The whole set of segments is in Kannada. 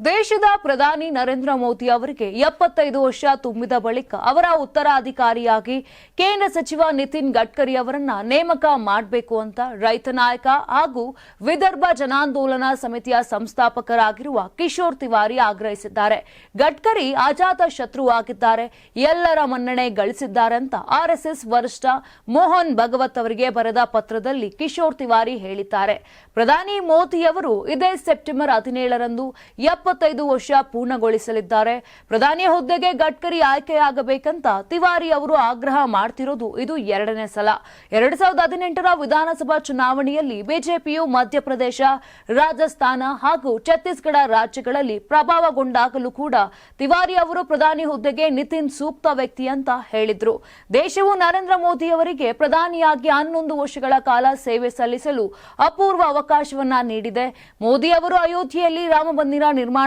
ದೇಶದ ಪ್ರಧಾನಿ ನರೇಂದ್ರ ಮೋದಿ ಅವರಿಗೆ ಎಪ್ಪತ್ತೈದು ವರ್ಷ ತುಂಬಿದ ಬಳಿಕ ಅವರ ಉತ್ತರಾಧಿಕಾರಿಯಾಗಿ ಕೇಂದ್ರ ಸಚಿವ ನಿತಿನ್ ಗಡ್ಕರಿ ಅವರನ್ನ ನೇಮಕ ಮಾಡಬೇಕು ಅಂತ ರೈತ ನಾಯಕ ಹಾಗೂ ವಿದರ್ಭ ಜನಾಂದೋಲನ ಸಮಿತಿಯ ಸಂಸ್ಥಾಪಕರಾಗಿರುವ ಕಿಶೋರ್ ತಿವಾರಿ ಆಗ್ರಹಿಸಿದ್ದಾರೆ. ಗಡ್ಕರಿ ಅಜಾತ ಶತ್ರುವಾಗಿದ್ದಾರೆ ಎಲ್ಲರ ಮನ್ನಣೆ ಗಳಿಸಿದ್ದಾರೆ ಅಂತ ಆರ್ಎಸ್ಎಸ್ ವರಿಷ್ಠ ಮೋಹನ್ ಭಗವತ್ ಅವರಿಗೆ ಬರೆದ ಪತ್ರದಲ್ಲಿ ಕಿಶೋರ್ ತಿವಾರಿ ಹೇಳಿದ್ದಾರೆ. ಪ್ರಧಾನಿ ಮೋದಿ ಅವರು ಇದೇ ಸೆಪ್ಟೆಂಬರ್ ಹದಿನೇಳರಂದು ಎಪ್ಪತ್ತೈದು ವರ್ಷ ಪೂರ್ಣಗೊಳಿಸಲಿದ್ದಾರೆ. ಪ್ರಧಾನಿ ಹುದ್ದೆಗೆ ಗಡ್ಕರಿ ಆಯ್ಕೆಯಾಗಬೇಕಂತ ತಿವಾರಿ ಅವರು ಆಗ್ರಹ ಮಾಡ್ತಿರೋದು ಇದು ಎರಡನೇ ಸಲ. ಎರಡ್ ಸಾವಿರದ ಹದಿನೆಂಟರ ವಿಧಾನಸಭಾ ಚುನಾವಣೆಯಲ್ಲಿ ಬಿಜೆಪಿಯು ಮಧ್ಯಪ್ರದೇಶ, ರಾಜಸ್ಥಾನ ಹಾಗೂ ಛತ್ತೀಸ್ಗಢ ರಾಜ್ಯಗಳಲ್ಲಿ ಪ್ರಭಾವಗೊಂಡಾಗಲೂ ಕೂಡ ತಿವಾರಿ ಅವರು ಪ್ರಧಾನಿ ಹುದ್ದೆಗೆ ನಿತಿನ್ ಸೂಕ್ತ ವ್ಯಕ್ತಿ ಅಂತ ಹೇಳಿದ್ರು. ದೇಶವು ನರೇಂದ್ರ ಮೋದಿ ಅವರಿಗೆ ಪ್ರಧಾನಿಯಾಗಿ ಹನ್ನೊಂದು ವರ್ಷಗಳ ಕಾಲ ಸೇವೆ ಸಲ್ಲಿಸಲು ಅಪೂರ್ವ ಅವಕಾಶವನ್ನ ನೀಡಿದೆ. ಮೋದಿ ಅವರು ಅಯೋಧ್ಯೆಯಲ್ಲಿ ರಾಮ ಮಂದಿರ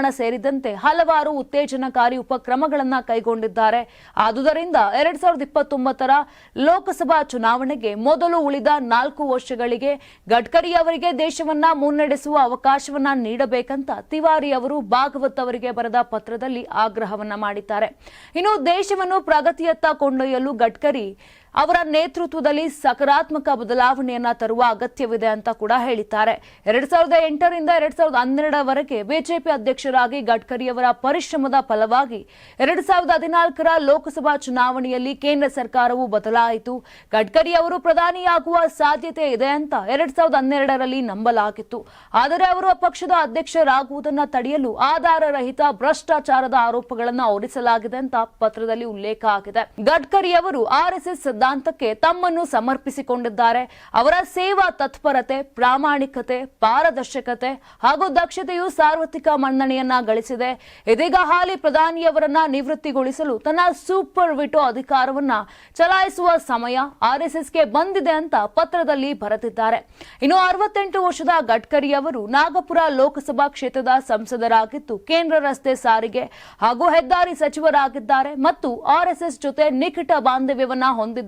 ಸೇರಿದಂತೆ ಹಲವಾರು ಉತ್ತೇಜನಕಾರಿ ಉಪಕ್ರಮಗಳನ್ನು ಕೈಗೊಂಡಿದ್ದಾರೆ. ಆದುದರಿಂದ ಎರಡ್ ಸಾವಿರದ ಇಪ್ಪತ್ತೊಂಬತ್ತರ ಲೋಕಸಭಾ ಚುನಾವಣೆಗೆ ಮೊದಲು ಉಳಿದ ನಾಲ್ಕು ವರ್ಷಗಳಿಗೆ ಗಡ್ಕರಿ ಅವರಿಗೆ ದೇಶವನ್ನ ಮುನ್ನಡೆಸುವ ಅವಕಾಶವನ್ನ ನೀಡಬೇಕಂತ ತಿವಾರಿ ಅವರು ಭಾಗವತ್ ಅವರಿಗೆ ಬರೆದ ಪತ್ರದಲ್ಲಿ ಆಗ್ರಹವನ್ನ ಮಾಡಿದ್ದಾರೆ. ಇನ್ನು ದೇಶವನ್ನು ಪ್ರಗತಿಯತ್ತ ಕೊಂಡೊಯ್ಯಲು ಗಡ್ಕರಿ ಅವರ ನೇತೃತ್ವದಲ್ಲಿ ಸಕಾರಾತ್ಮಕ ಬದಲಾವಣೆಯನ್ನ ತರುವ ಅಗತ್ಯವಿದೆ ಅಂತ ಕೂಡ ಹೇಳಿದ್ದಾರೆ. ಎರಡ್ ಸಾವಿರದ ಎಂಟರಿಂದ ಎರಡ್ ಸಾವಿರದ ಹನ್ನೆರಡರವರೆಗೆ ಬಿಜೆಪಿ ಅಧ್ಯಕ್ಷರಾಗಿ ಗಡ್ಕರಿ ಅವರ ಪರಿಶ್ರಮದ ಫಲವಾಗಿ ಎರಡ್ ಸಾವಿರದ ಹದಿನಾಲ್ಕರ ಲೋಕಸಭಾ ಚುನಾವಣೆಯಲ್ಲಿ ಕೇಂದ್ರ ಸರ್ಕಾರವು ಬದಲಾಯಿತು. ಗಡ್ಕರಿ ಅವರು ಪ್ರಧಾನಿಯಾಗುವ ಸಾಧ್ಯತೆ ಇದೆ ಅಂತ ಎರಡ್ ಸಾವಿರದ ಹನ್ನೆರಡರಲ್ಲಿ ನಂಬಲಾಗಿತ್ತು. ಆದರೆ ಅವರು ಪಕ್ಷದ ಅಧ್ಯಕ್ಷರಾಗುವುದನ್ನು ತಡೆಯಲು ಆಧಾರರಹಿತ ಭ್ರಷ್ಟಾಚಾರದ ಆರೋಪಗಳನ್ನು ಹೊರಿಸಲಾಗಿದೆ ಅಂತ ಪತ್ರದಲ್ಲಿ ಉಲ್ಲೇಖ ಆಗಿದೆ. ಗಡ್ಕರಿ ಅವರು ಆರ್ಎಸ್ಎಸ್ ಸಿದ್ಧಾಂತಕ್ಕೆ ತಮ್ಮನ್ನು ಸಮರ್ಪಿಸಿಕೊಂಡಿದ್ದಾರೆ. ಅವರ ಸೇವಾ ತತ್ಪರತೆ, ಪ್ರಾಮಾಣಿಕತೆ, ಪಾರದರ್ಶಕತೆ ಹಾಗೂ ದಕ್ಷತೆಯು ಸಾರ್ವತ್ರಿಕ ಮನ್ನಣೆಯನ್ನ ಗಳಿಸಿದೆ. ಇದೀಗ ಹಾಲಿ ಪ್ರಧಾನಿಯವರನ್ನ ನಿವೃತ್ತಿಗೊಳಿಸಲು ತನ್ನ ಸೂಪರ್ ವಿಟೋ ಅಧಿಕಾರವನ್ನ ಚಲಾಯಿಸುವ ಸಮಯ ಆರ್ಎಸ್ಎಸ್ಗೆ ಬಂದಿದೆ ಅಂತ ಪತ್ರದಲ್ಲಿ ಬರೆದಿದ್ದಾರೆ. ಇನ್ನು ಅರವತ್ತೆಂಟು ವರ್ಷದ ಗಡ್ಕರಿ ಅವರು ನಾಗಪುರ ಲೋಕಸಭಾ ಕ್ಷೇತ್ರದ ಸಂಸದರಾಗಿದ್ದು, ಕೇಂದ್ರ ರಸ್ತೆ ಸಾರಿಗೆ ಹಾಗೂ ಹೆದ್ದಾರಿ ಸಚಿವರಾಗಿದ್ದಾರೆ ಮತ್ತು ಆರ್ಎಸ್ಎಸ್ ಜೊತೆ ನಿಕಟ ಬಾಂಧವ್ಯವನ್ನ ಹೊಂದಿದ್ದಾರೆ.